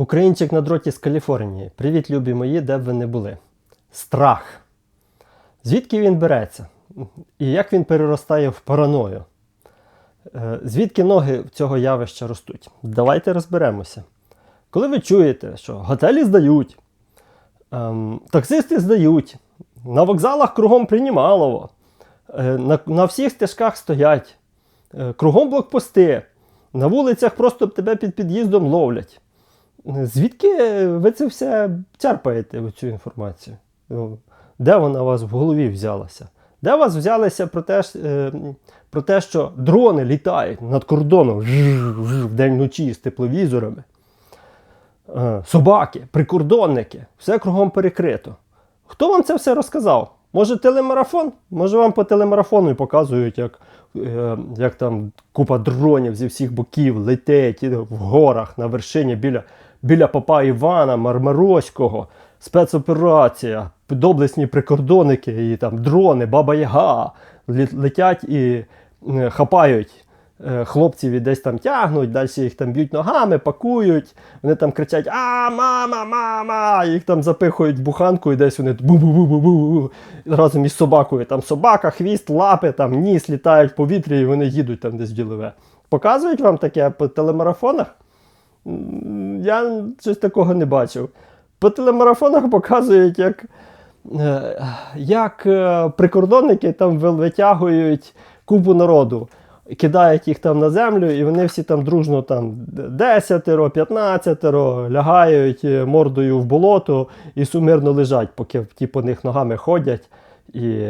Українчик на дроті з Каліфорнії. Привіт, любі мої, де б ви не були. Страх. Звідки він береться? І як він переростає в параною? Е, Звідки ноги цього явища ростуть? Давайте розберемося. Коли ви чуєте, що готелі здають, ем, таксисти здають, на вокзалах кругом приймалово, е, на, на всіх стежках стоять, е, кругом блокпости, на вулицях просто тебе під під'їздом ловлять. Звідки ви це все черпаєте цю інформацію? Ну, Де вона у вас в голові взялася? Де у вас взялися про те, е, про те що дрони літають над кордоном в день вночі з тепловізорами? Е, Собаки, прикордонники, все кругом перекрито. Хто вам це все розказав? Може телемарафон? Може вам по телемарафону і показують, як, е, як там купа дронів зі всіх боків летить в горах на вершині біля, біля папа Івана Мармароського. Спецоперація, доблесні прикордонники і там дрони, Баба Яга летять і е, хапають е, хлопців і десь там тягнуть, далі їх там б'ють ногами, пакують, вони там кричать А, мама, мама! Їх там запихують в буханку і десь вони бу-бу-бу-бу-бу разом із собакою. Там собака, хвіст, лапи, там ніс літають в повітрі і вони їдуть там десь в ділове. Показують вам таке по телемарафонах? Я щось такого не бачив. По телемарафонах показують, як, е, як е, прикордонники там витягують купу народу, кидають їх там на землю, і вони всі там дружно там 10, 15 лягають е, мордою в болото і сумирно лежать, поки ті по них ногами ходять. І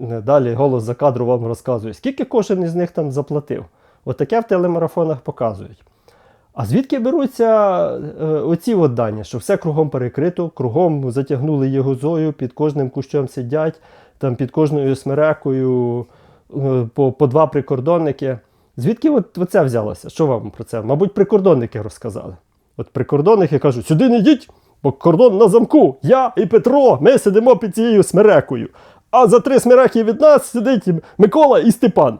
далі голос за кадру вам розказує, скільки кожен із них там заплатив. Отаке в телемарафонах показують. А звідки беруться е, оці от дані, що все кругом перекрито, кругом затягнули його зою, під кожним кущом сидять, там під кожною смерекою е, по, по два прикордонники. Звідки от, це взялося? Що вам про це? Мабуть, прикордонники розказали. От прикордонники кажуть, сюди не йдіть, бо кордон на замку. Я і Петро, ми сидимо під цією смерекою. А за три смереки від нас сидить Микола і Степан.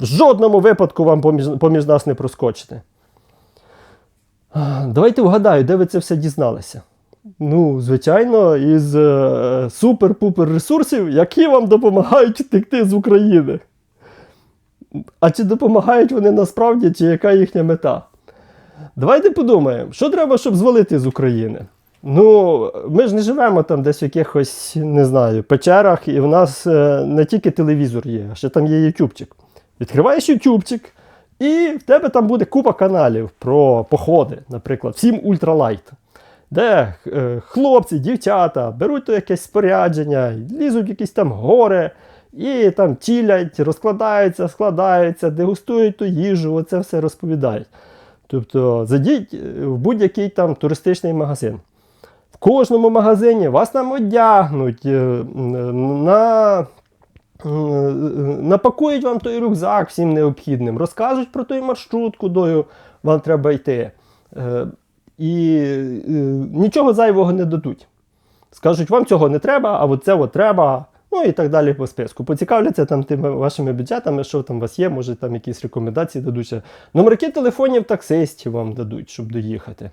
В жодному випадку вам поміж, поміж нас не проскочити. Давайте вгадаю, де ви це все дізналися. Ну, звичайно, із е, супер-пупер ресурсів, які вам допомагають втекти з України. А чи допомагають вони насправді, чи яка їхня мета? Давайте подумаємо, що треба, щоб звалити з України. Ну, ми ж не живемо там десь в якихось, не знаю, печерах, і в нас е, не тільки телевізор є, а ще там є ютубчик. Відкриваєш ютубчик, і в тебе там буде купа каналів про походи, наприклад, всім ультралайт. Де е, хлопці, дівчата беруть то якесь спорядження, лізуть в якісь там гори, і там тілять, розкладаються, складаються, дегустують ту їжу, оце все розповідають. Тобто зайдіть е, в будь-який там туристичний магазин. В кожному магазині вас там одягнуть, е, на, е, напакують вам той рюкзак всім необхідним, розкажуть про той маршрут, кудою вам треба йти. Е, І е, нічого зайвого не дадуть. Скажуть, вам цього не треба, а от це от треба. Ну і так далі по списку. Поцікавляться там тими вашими бюджетами, що там у вас є, може там якісь рекомендації дадуть. ще. Номерки телефонів таксистів вам дадуть, щоб доїхати.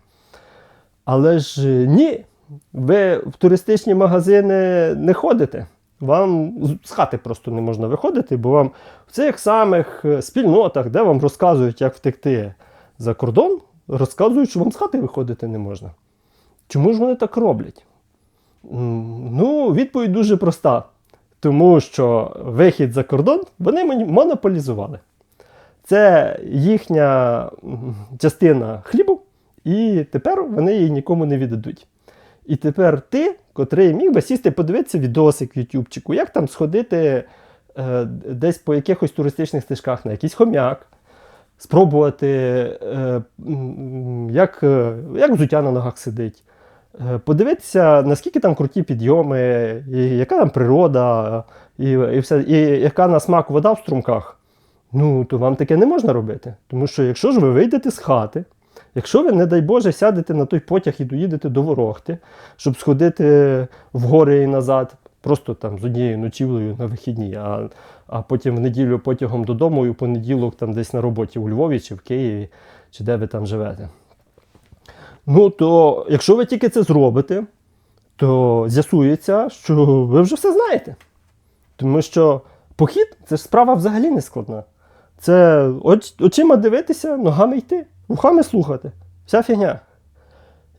Але ж е, ні, ви в туристичні магазини не ходите. Вам з- хати просто не можна виходити, бо вам в цих самих е, спільнотах, де вам розказують, як втекти за кордон, розказують, що вам з хати виходити не можна. Чому ж вони так роблять? Ну, відповідь дуже проста. Тому що вихід за кордон вони монополізували. Це їхня частина хлібу, і тепер вони її нікому не віддадуть. І тепер ти, котрий міг би сісти, подивитися відосик в Ютубчику, як там сходити е, десь по якихось туристичних стежках на якийсь хомяк, спробувати, е, як, е, як взуття на ногах сидить. Е, Подивитися, наскільки там круті підйоми, і яка там природа, і, і, все, і яка на смак вода в струмках. Ну, то вам таке не можна робити. Тому що якщо ж ви вийдете з хати, якщо ви, не дай Боже, сядете на той потяг і доїдете до Ворохти, щоб сходити в гори і назад, просто там з однією ночівлею на вихідні, а, а потім в неділю потягом додому і в понеділок там десь на роботі у Львові чи в Києві, чи де ви там живете. Ну, то якщо ви тільки це зробите, то з'ясується, що ви вже все знаєте. Тому що похід це ж справа взагалі не складна. Це очима дивитися, ногами йти, вухами слухати. Вся фігня.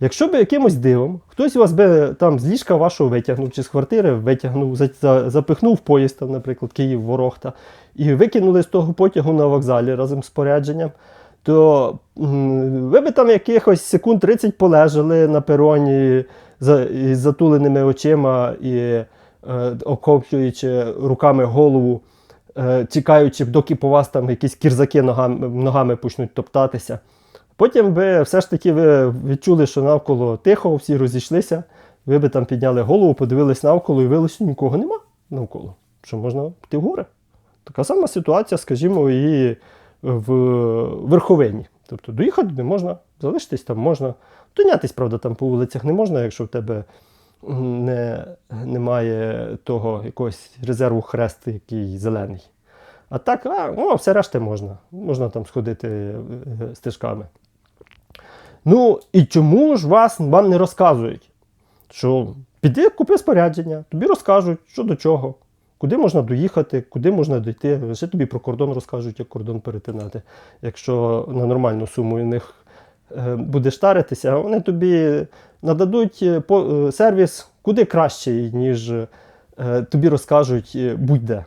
Якщо би якимось дивом хтось вас би там з ліжка вашого витягнув чи з квартири витягнув, за, за- запихнув в поїзд, там, наприклад, Київ Ворохта, і викинули з того потягу на вокзалі разом з спорядженням, то ви би там якихось секунд 30 полежали на пероні із затуленими очима і е, окоплюючи руками голову, е, чекаючи, доки по вас там якісь кірзаки ногами, ногами почнуть топтатися. Потім ви все ж таки ви відчули, що навколо тихо, всі розійшлися. Ви би там підняли голову, подивились навколо і виявилося, що нікого нема навколо. Що можна піти в гори. Така сама ситуація, скажімо, і в верховині. Тобто доїхати не можна, залишитись там можна. Тонятись, правда, там по вулицях не можна, якщо в тебе не, немає того якогось резерву хрест, який зелений. А так, а, о, все решта можна. Можна там сходити е, стежками. Ну, і чому ж вас, вам не розказують? Що піди купи спорядження, тобі розкажуть, що до чого, куди можна доїхати, куди можна дійти. Ще тобі про кордон розкажуть, як кордон перетинати. Якщо на нормальну суму у них е, будеш таритися, вони тобі нададуть е, е, сервіс куди кращий, ніж е, тобі розкажуть е, будь-де.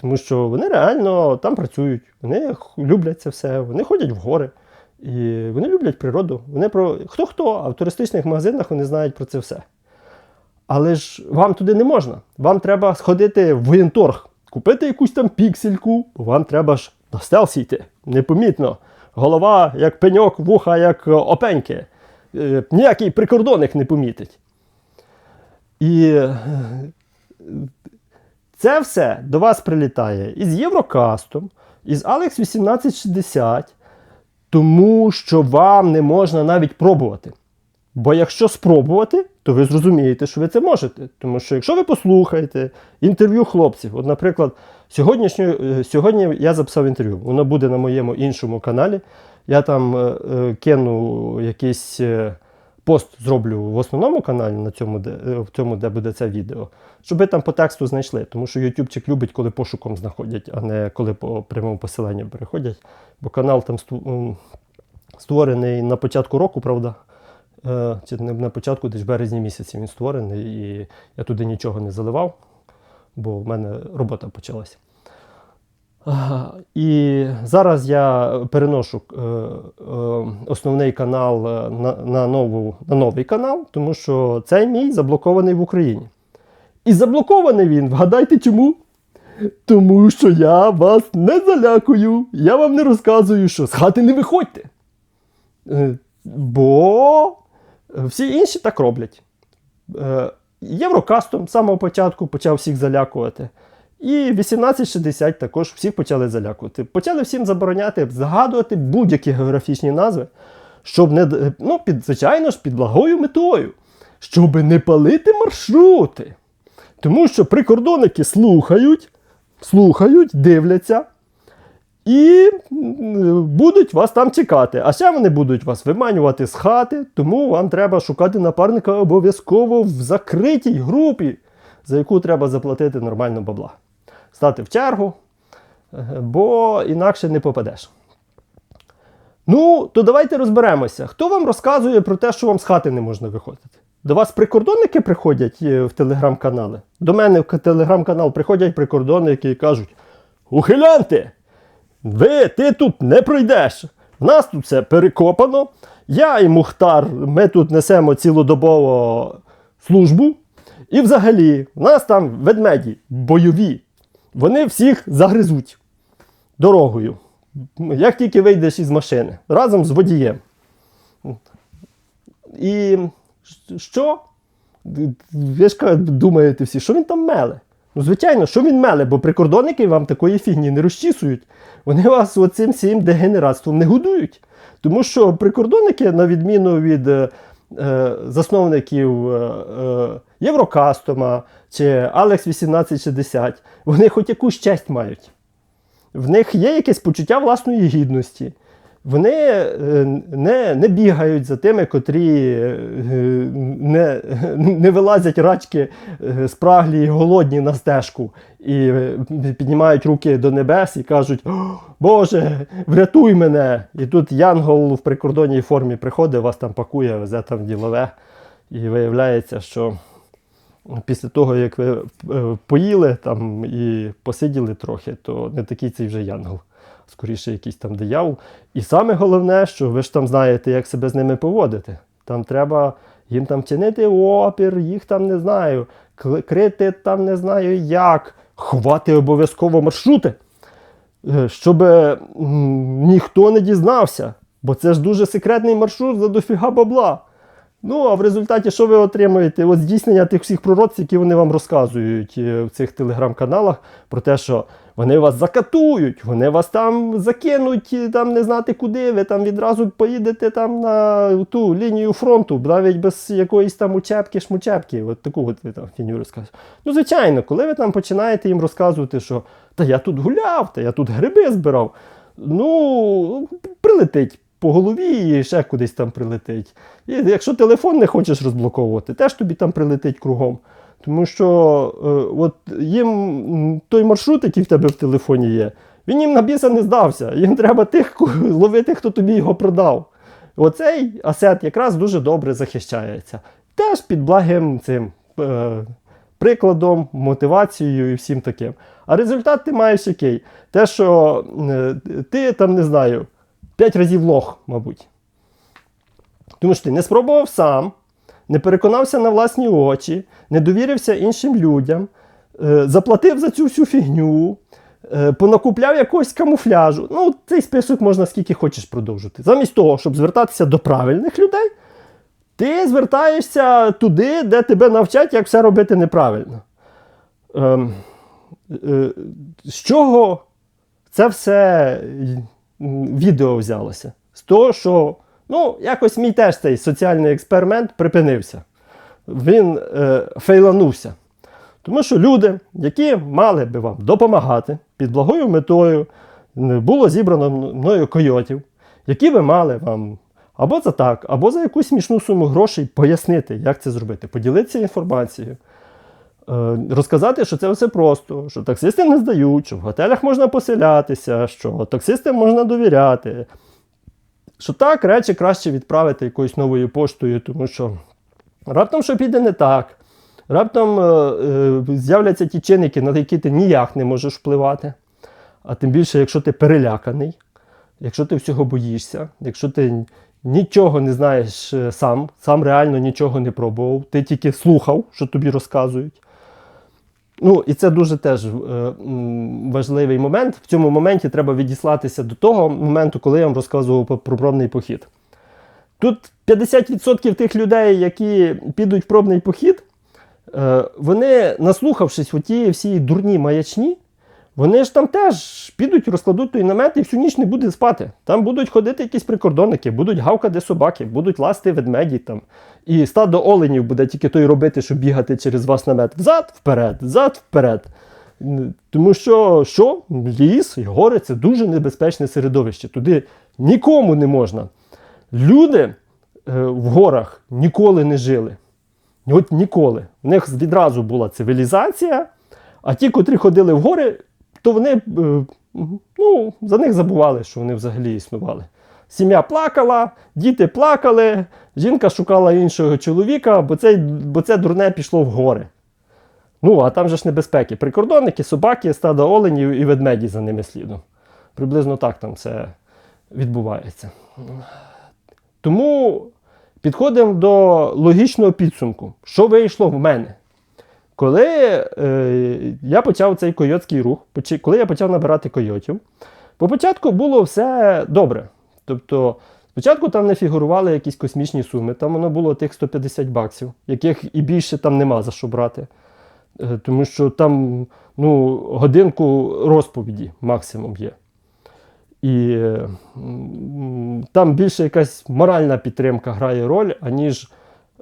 Тому що вони реально там працюють, вони люблять це все, вони ходять в гори. І вони люблять природу. Вони про хто хто, а в туристичних магазинах вони знають про це все. Але ж вам туди не можна. Вам треба сходити в воєнторг, купити якусь там піксельку, бо вам треба ж на стелсі йти. Непомітно. Голова як пеньок, вуха як е, опеньки. Е, Ніякий прикордонник не помітить. І е, це все до вас прилітає із Єврокастом, із Alex 1860, тому що вам не можна навіть пробувати. Бо якщо спробувати, то ви зрозумієте, що ви це можете. Тому що якщо ви послухаєте інтерв'ю хлопців, от, наприклад, е, сьогодні я записав інтерв'ю, воно буде на моєму іншому каналі. Я там е, е, кину якийсь е, пост зроблю в основному каналі, на цьому, де, в цьому, де буде це відео, щоб ви там по тексту знайшли. Тому що ютубчик любить, коли пошуком знаходять, а не коли по прямому посиланню переходять. Бо канал там створений на початку року, правда. Е, Чи на початку, десь березні місяці він створений, і я туди нічого не заливав, бо в мене робота почалася. І зараз я переношу е, е, основний канал е, на, на, нову, на новий канал, тому що цей мій заблокований в Україні. І заблокований він, вгадайте чому? Тому що я вас не залякую, я вам не розказую, що з хати не виходьте. Е, Бо всі інші так роблять. Е, Єврокастом з самого початку почав всіх залякувати. І 1860 також всіх почали залякувати. Почали всім забороняти загадувати будь-які географічні назви, щоб не ну, під, звичайно ж, під благою метою, щоб не палити маршрути. Тому що прикордонники слухають, слухають, дивляться і будуть вас там чекати. А ще вони будуть вас виманювати з хати, тому вам треба шукати напарника обов'язково в закритій групі, за яку треба заплатити нормально бабла. Стати в чергу, е, бо інакше не попадеш. Ну, то давайте розберемося. Хто вам розказує про те, що вам з хати не можна виходити? До вас прикордонники приходять е, в телеграм-канали. До мене в телеграм-канал приходять прикордонники і кажуть: Ухилянти! Ви, ти тут не пройдеш. В нас тут все перекопано. Я і Мухтар, ми тут несемо цілодобово службу. І взагалі, в нас там ведмеді бойові. Вони всіх загризуть дорогою. Як тільки вийдеш із машини, разом з водієм. І що? Ви ж думаєте всі, що він там меле? Ну, звичайно, що він меле, бо прикордонники вам такої фігні не розчісують. Вони вас оцим всім дегенератством не годують. Тому що прикордонники, на відміну від е, е, засновників е, е, Єврокастома чи Алекс 1860, вони хоч якусь честь мають. В них є якесь почуття власної гідності. Вони е, не, не бігають за тими, котрі е, не, не вилазять рачки е, спраглі і голодні на стежку і піднімають руки до небес і кажуть: Боже, врятуй мене! І тут Янгол в прикордонній формі приходить, вас там пакує, везе там ділове. І виявляється, що після того, як ви поїли там і посиділи трохи, то не такий цей вже янгол. Скоріше, якийсь там диявол. І саме головне, що ви ж там знаєте, як себе з ними поводити. Там треба їм там чинити опір, їх там не знаю, крити там не знаю як, ховати обов'язково маршрути, е, щоб ніхто не дізнався. Бо це ж дуже секретний маршрут за дофіга бабла. Ну, а в результаті, що ви отримуєте? От здійснення тих всіх пророцтв, які вони вам розказують е, в цих телеграм-каналах, про те, що вони вас закатують, вони вас там закинуть, е, там не знати куди, ви там відразу поїдете там на ту лінію фронту, навіть без якоїсь там учебки, шмучепки. От таку от ви там фіню розказуєте. Ну, звичайно, коли ви там починаєте їм розказувати, що та я тут гуляв, та я тут гриби збирав, ну, прилетить по голові і ще кудись там прилетить. І якщо телефон не хочеш розблоковувати, теж тобі там прилетить кругом. Тому що е, от їм той маршрут, який в тебе в телефоні є, він їм на біса не здався. Їм треба тих ловити, хто тобі його продав. Оцей асет якраз дуже добре захищається. Теж під благим цим е, прикладом, мотивацією і всім таким. А результат ти маєш який? Те, що е, ти там не знаю, 5 разів лох, мабуть. Тому що ти не спробував сам, не переконався на власні очі, не довірився іншим людям, е, заплатив за цю всю фігню, е, понакупляв якогось камуфляжу. Ну, цей список можна скільки хочеш продовжити. Замість того, щоб звертатися до правильних людей, ти звертаєшся туди, де тебе навчать, як все робити неправильно. Ем, е, з чого це все відео взялося? З того, що ну, якось мій теж цей соціальний експеримент припинився. Він е, фейланувся. Тому що люди, які мали би вам допомагати під благою метою, було зібрано мною койотів, які би мали вам або за так, або за якусь смішну суму грошей пояснити, як це зробити, поділитися інформацією. Е, Розказати, що це все просто, що таксисти не здають, що в готелях можна поселятися, що таксистам можна довіряти. Що так, речі краще відправити якоюсь новою поштою, тому що раптом що піде не так. Раптом е, е, з'являться ті чинники, на які ти ніяк не можеш впливати. А тим більше, якщо ти переляканий, якщо ти всього боїшся, якщо ти нічого не знаєш е, сам, сам реально нічого не пробував, ти тільки слухав, що тобі розказують. Ну, і це дуже теж е, важливий момент. В цьому моменті треба відіслатися до того моменту, коли я вам розказував про- про пробний похід. Тут 50% тих людей, які підуть в пробний похід, е, вони, наслухавшись у ті всі дурні маячні, вони ж там теж підуть, розкладуть той намет і всю ніч не буде спати. Там будуть ходити якісь прикордонники, будуть гавкати собаки, будуть ласти ведмеді там. І стадо оленів буде тільки той робити, щоб бігати через вас намет. Взад, вперед, взад, вперед. Тому що що? Ліс і гори це дуже небезпечне середовище. Туди нікому не можна. Люди е, в горах ніколи не жили. От ніколи. У них відразу була цивілізація, а ті, котрі ходили в гори, то вони е, ну, за них забували, що вони взагалі існували. Сім'я плакала, діти плакали, жінка шукала іншого чоловіка, бо це, бо це дурне пішло в гори. Ну, а там же ж небезпеки. Прикордонники, собаки, стадо оленів і ведмеді за ними слідом. Приблизно так там це відбувається. Тому підходимо до логічного підсумку. Що вийшло в мене? Коли е, я почав цей койотський рух, коли я почав набирати койотів, по початку було все добре. Тобто, спочатку там не фігурували якісь космічні суми, там воно було тих 150 баксів, яких і більше там нема за що брати. Е, Тому що там ну, годинку розповіді максимум є. І е, там більше якась моральна підтримка грає роль, аніж.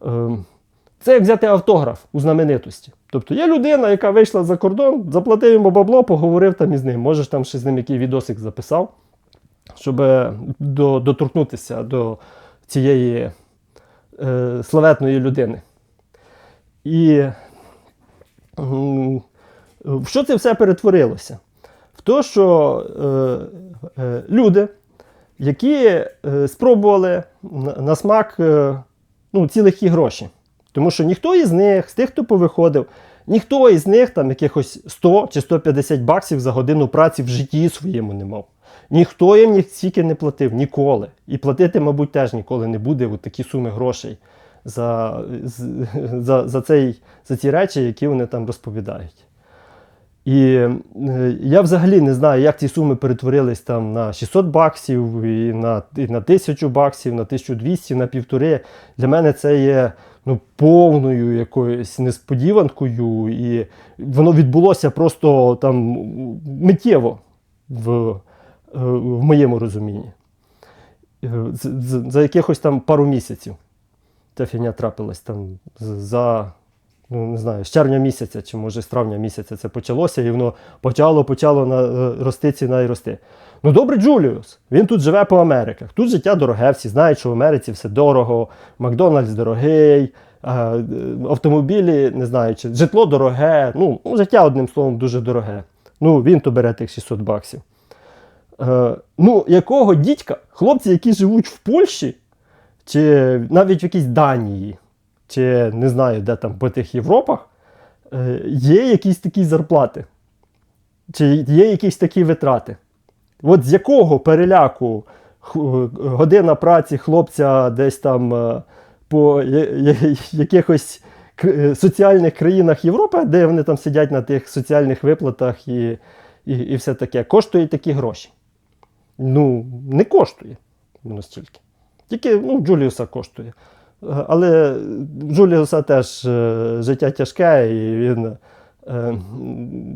Е, це як взяти автограф у знаменитості. Тобто є людина, яка вийшла за кордон, заплатив йому бабло, поговорив там із ним. Можеш там ще з ним який відосик записав. щоб до, доторкнутися до цієї е, славетної людини. І в що це все перетворилося? В те, що е, е, люди, які е, спробували на, на смак е, ну, ці легкі гроші. Тому що ніхто із них, з тих, хто повиходив, ніхто із них там якихось 100 чи 150 баксів за годину праці в житті своєму не мав. Ніхто їм стільки не платив ніколи. І платити, мабуть, теж ніколи не буде от такі суми грошей за, за, за, цей, за ці речі, які вони там розповідають. І е, я взагалі не знаю, як ці суми перетворились там на 600 баксів, і на, і на 1000 баксів, на 1200, на півтори. Для мене це є ну, повною якоюсь несподіванкою, і воно відбулося просто там миттєво в, е, в моєму розумінні. За, з- з- За якихось там пару місяців ця фігня трапилась там за ну не знаю, з червня місяця, чи може з травня місяця це почалося, і воно почало, почало на, е, рости ціна і рости. Ну добре, Джуліус, він тут живе по Америках. Тут життя дороге, всі знають, що в Америці все дорого, Макдональдс дорогий, е, автомобілі, не знаю, чи житло дороге. Ну, життя, одним словом, дуже дороге. Ну, він то бере тих 600 баксів. Е, ну, якого дідька, хлопці, які живуть в Польщі, чи навіть в якійсь Данії, чи не знаю, де там по тих Європах, е, є якісь такі зарплати, чи є якісь такі витрати. От з якого переляку година праці хлопця десь там е, по якихось е, соціальних країнах Європи, де вони там сидять на тих соціальних виплатах і, і, і все таке, коштує такі гроші. Ну, не коштує воно стільки. Тільки ну, Джуліуса коштує. Але Джуліуса теж е, життя тяжке, і він е,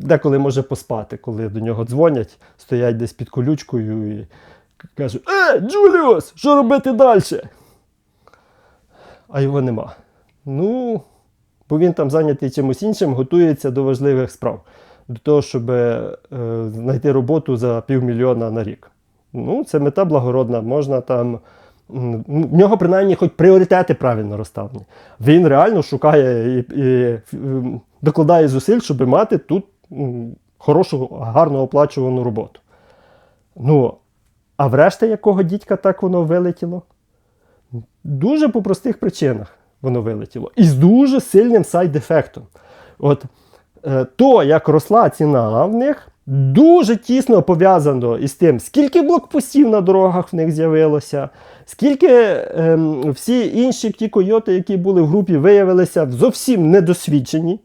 деколи може поспати, коли до нього дзвонять, стоять десь під колючкою і кажуть: Е, Джуліус, що робити далі? А його нема. Ну, бо він там зайнятий чимось іншим, готується до важливих справ, до того, щоб е, знайти роботу за півмільйона на рік. Ну, це мета благородна, можна там. В нього принаймні хоч пріоритети правильно розставлені. Він реально шукає і, і докладає зусиль, щоб мати тут хорошу, гарно оплачувану роботу. Ну, а врешті якого дідька так воно вилетіло? Дуже по простих причинах воно вилетіло. І з дуже сильним сайд-ефектом. От е, то, як росла ціна в них, дуже тісно пов'язано із тим, скільки блокпостів на дорогах в них з'явилося, скільки ем, всі інші ті койоти, які були в групі, виявилися зовсім недосвідчені.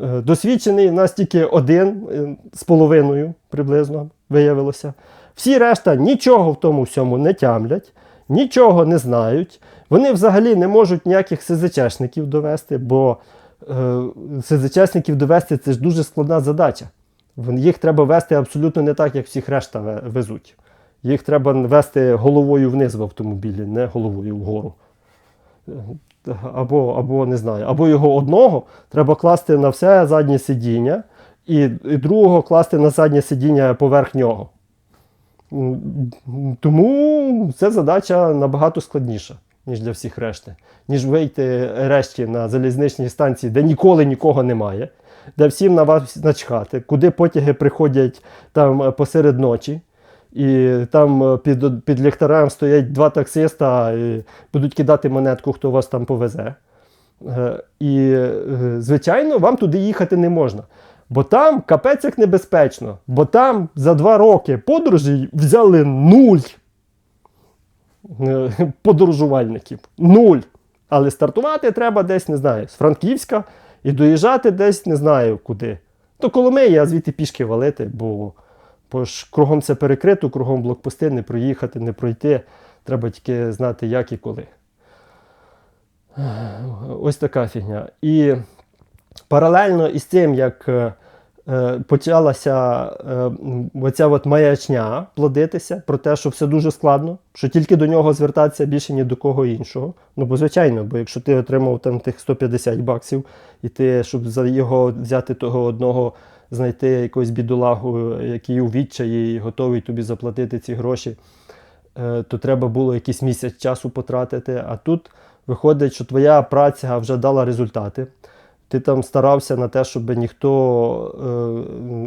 Е, Досвідчений в нас тільки один е, з половиною приблизно виявилося. Всі решта нічого в тому всьому не тямлять, нічого не знають. Вони взагалі не можуть ніяких СЗЧшників довести, бо е, СЗЧшників довести це ж дуже складна задача. Їх треба вести абсолютно не так, як всіх решта везуть. Їх треба вести головою вниз в автомобілі, не головою вгору. Е, Або, або не знаю, або його одного треба класти на все заднє сидіння, і, і другого класти на заднє сидіння поверх нього. Тому ця задача набагато складніша, ніж для всіх решти. Ніж вийти решті на залізничній станції, де ніколи нікого немає, де всім на вас начхати, куди потяги приходять там е, посеред ночі. І там е, під, під ліхтарем стоять два таксиста і будуть кидати монетку, хто вас там повезе. Е, І, е, звичайно, вам туди їхати не можна. Бо там капець як небезпечно. Бо там за два роки подорожей взяли нуль е, подорожувальників. Нуль. Але стартувати треба десь, не знаю, з Франківська і доїжджати десь не знаю куди. То Коломиї, а звідти пішки валити, бо, бо ж кругом це перекрито, кругом блокпости, не проїхати, не пройти. Треба тільки знати, як і коли. Ось така фігня. І паралельно із тим, як е, почалася е, оця от маячня плодитися про те, що все дуже складно, що тільки до нього звертатися більше ні до кого іншого. Ну, бо звичайно, бо якщо ти отримав там тих 150 баксів, і ти, щоб за його взяти того одного, знайти якогось бідолагу, який у відчаї готовий тобі заплатити ці гроші, е, то треба було якийсь місяць часу потратити. А тут виходить, що твоя праця вже дала результати. Ти там старався на те, щоб ніхто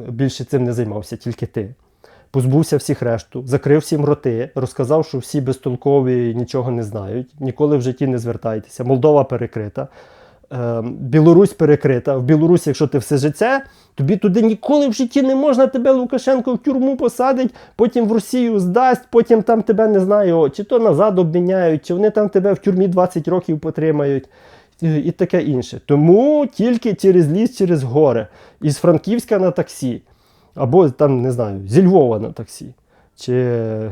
е, більше цим не займався, тільки ти. Позбувся всіх решту, закрив всім роти, розказав, що всі безтолкові нічого не знають, ніколи в житті не звертайтеся. Молдова перекрита, е, Білорусь перекрита. В Білорусі, якщо ти все життя, тобі туди ніколи в житті не можна тебе Лукашенко в тюрму посадить, потім в Росію здасть, потім там тебе не знаю, чи то назад обміняють, чи вони там тебе в тюрмі 20 років потримають. І таке інше. Тому тільки через ліс, через гори. Із Франківська на таксі. Або там, не знаю, зі Львова на таксі. Чи,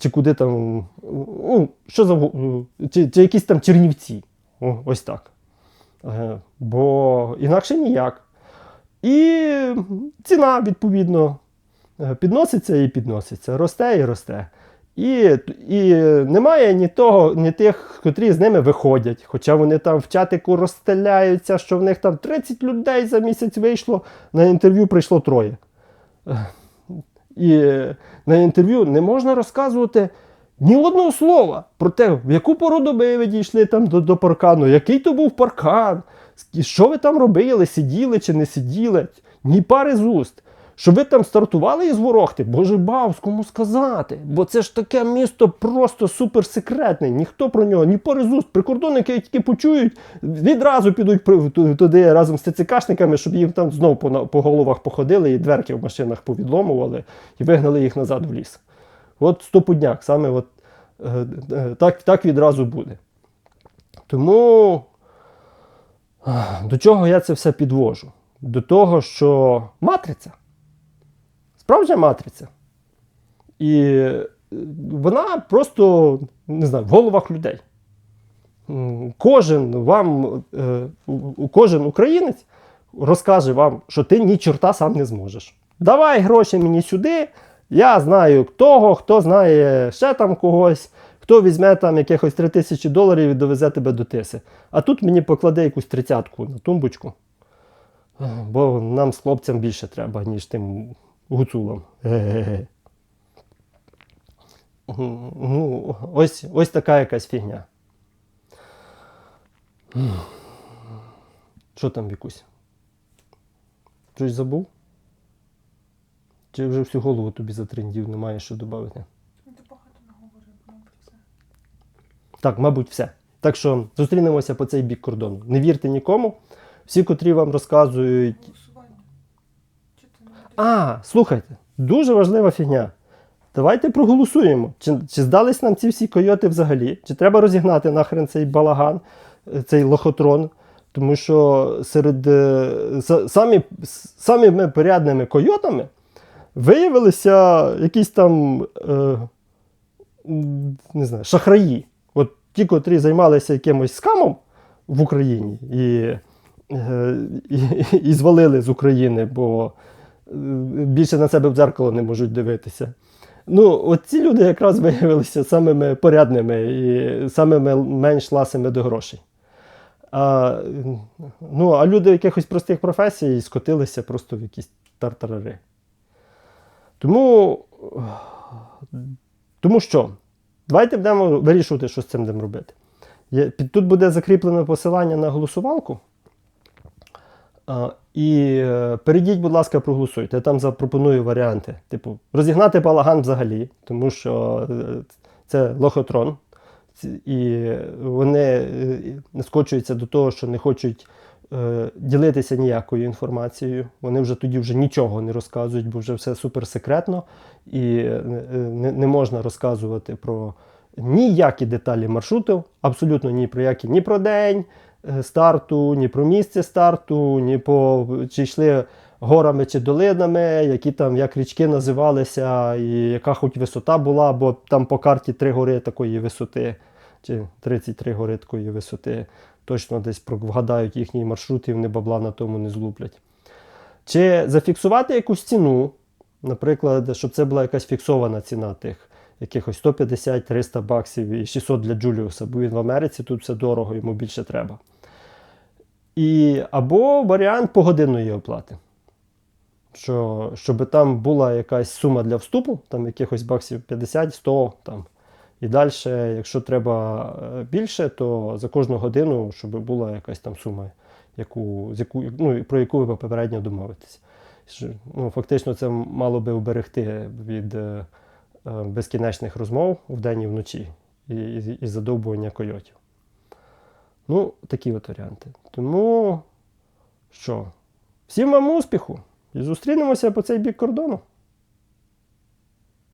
чи куди там. Ну, що за, чи, чи якісь там Чернівці. О, ось так. Е, Бо інакше ніяк. І ціна, відповідно, е, підноситься і підноситься, росте і росте. І, і немає ні того, ні тих, котрі з ними виходять. Хоча вони там в чатику розстріляються, що в них там 30 людей за місяць вийшло, на інтерв'ю прийшло троє. І на інтерв'ю не можна розказувати ні одного слова про те, в яку пору ви дійшли там до, до паркану, який то був паркан, що ви там робили, сиділи чи не сиділи, ні пари з уст. Що ви там стартували із Ворохти, Боже кому сказати? Бо це ж таке місто просто суперсекретне. Ніхто про нього, ні з. Прикордонники, які почують, відразу підуть туди разом з ТЦКшниками, щоб їм там знову по, по головах походили і дверки в машинах повідломували і вигнали їх назад в ліс. От стопудняк, саме от, е, е, так, так відразу буде. Тому до чого я це все підвожу? До того, що матриця. Справжня матриця. І е, вона просто, не знаю, в головах людей. Кожен вам, е, кожен українець розкаже вам, що ти ні чорта сам не зможеш. Давай гроші мені сюди. Я знаю того, хто знає ще там когось, хто візьме там якихось 3 тисячі доларів і довезе тебе до тиси. А тут мені покладе якусь тридцятку на тумбочку. Е, Бо нам з хлопцям більше треба, ніж тим гуцулам. Ге-ге-ге. Ну, ось, ось така якась фігня. Що там, Вікусь? Щось забув? Чи вже всю голову тобі затрендів, немає що додати? Ну. Так, мабуть, все. Так що зустрінемося по цей бік кордону. Не вірте нікому. Всі, котрі вам розказують. Голосування. Чи ти не будеш? А, слухайте, дуже важлива фігня. Давайте проголосуємо. Чи, чи здались нам ці всі койоти взагалі? Чи треба розігнати нахрен цей балаган, е, цей лохотрон? Тому що серед е, самі, самими порядними койотами виявилися якісь там е, не знаю, шахраї. От ті, котрі займалися якимось скамом в Україні і, е, і, і звалили з України, бо більше на себе в дзеркало не можуть дивитися. Ну, от ці люди якраз виявилися самими порядними і самими менш ласими до грошей. А, ну, а люди якихось простих професій скотилися просто в якісь тартарари. Тому, тому що? Давайте будемо вирішувати, що з цим будемо робити. Тут буде закріплено посилання на голосувалку. І е, перейдіть, будь ласка, проголосуйте. Я там запропоную варіанти. Типу, розігнати балаган взагалі, тому що е, це лохотрон. І вони е, скочуються до того, що не хочуть ділитися ніякою інформацією. Вони вже тоді вже нічого не розказують, бо вже все суперсекретно. І не, можна розказувати про ніякі деталі маршруту, абсолютно ні про які, ні про день старту, ні про місце старту, ні по чи йшли горами чи долинами, які там як річки називалися, і яка хоч висота була, бо там по карті три гори такої висоти, чи 33 гори такої висоти. Точно десь вгадають їхній маршрут і вони бабла на тому не злуплять. Чи зафіксувати якусь ціну, наприклад, щоб це була якась фіксована ціна тих якихось 150-300 баксів і 600 для Джуліуса, бо він в Америці тут все дорого, йому більше треба. І, або варіант погодинної оплати. Що, щоб там була якась сума для вступу, там якихось баксів 50-100 там. І далі, якщо треба е, більше, то за кожну годину, щоб була якась там сума, яку, з яку, ну, про яку ви попередньо домовитесь. Ну, фактично, це мало би уберегти від е, е, безкінечних розмов вдень і вночі і, і, і задовбування койотів. Ну, такі от варіанти. Тому що, всім вам успіху! І зустрінемося по цей бік кордону.